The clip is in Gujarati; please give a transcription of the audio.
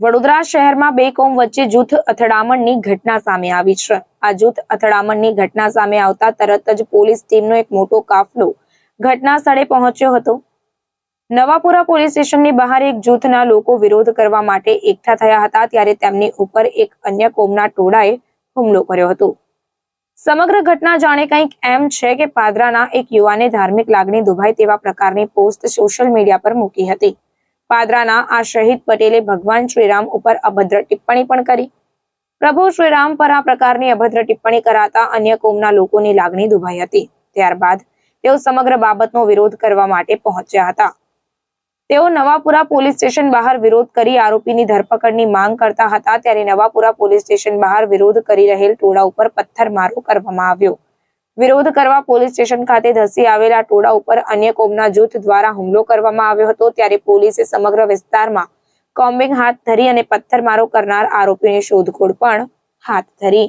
વડોદરા શહેરમાં બે કોમ વચ્ચે જૂથ અથડામણની ઘટના સામે આવી છે. આ જૂથ અથડામણની ઘટના સામે આવતા તરત જ પોલીસ ટીમનો એક મોટો કાફલો ઘટના સ્થળે પહોંચ્યો હતો. નવાપુરા પોલીસ સ્ટેશનની બહાર એક જૂથના લોકો વિરોધ કરવા માટે એકઠા થયા હતા ત્યારે તેમની ઉપર એક અન્ય કોમના ટોળાએ હુમલો કર્યો હતો. સમગ્ર ઘટના જાણે કંઈક એમ છે કે પાદરાના એક યુવાને ધાર્મિક લાગણી દુભાય તેવા પ્રકારની પોસ્ટ સોશિયલ મીડિયા પર મૂકી હતી. પાદરાના આ શહીદ પટેલે ભગવાન શ્રીરામ ઉપર અભદ્ર ટિપ્પણી પણ કરી. પ્રભુ શ્રીરામ પર આ પ્રકારની અભદ્ર ટિપ્પણી કરાતા અન્ય કોમના લોકોની લાગણી દુભાઈ હતી. ત્યારબાદ તેઓ સમગ્ર બાબતનો વિરોધ કરવા માટે પહોંચ્યા હતા. તેઓ નવાપુરા પોલીસ સ્ટેશન બહાર વિરોધ કરી આરોપીની ધરપકડની માંગ કરતા હતા. ત્યારે નવાપુરા પોલીસ સ્ટેશન બહાર વિરોધ કરી રહેલ ટોળા ઉપર પથ્થરમારો કરવામાં આવ્યો. વિરોધ કરવા પોલીસ સ્ટેશન ખાતે ધસી આવેલા ટોળા ઉપર અન્ય કોમના જૂથ દ્વારા હુમલો કરવામાં આવ્યો હતો. ત્યારે પોલીસે સમગ્ર વિસ્તારમાં કોમ્બિંગ હાથ ધરી અને પથ્થરમારો કરનાર આરોપીની શોધખોળ પણ હાથ ધરી.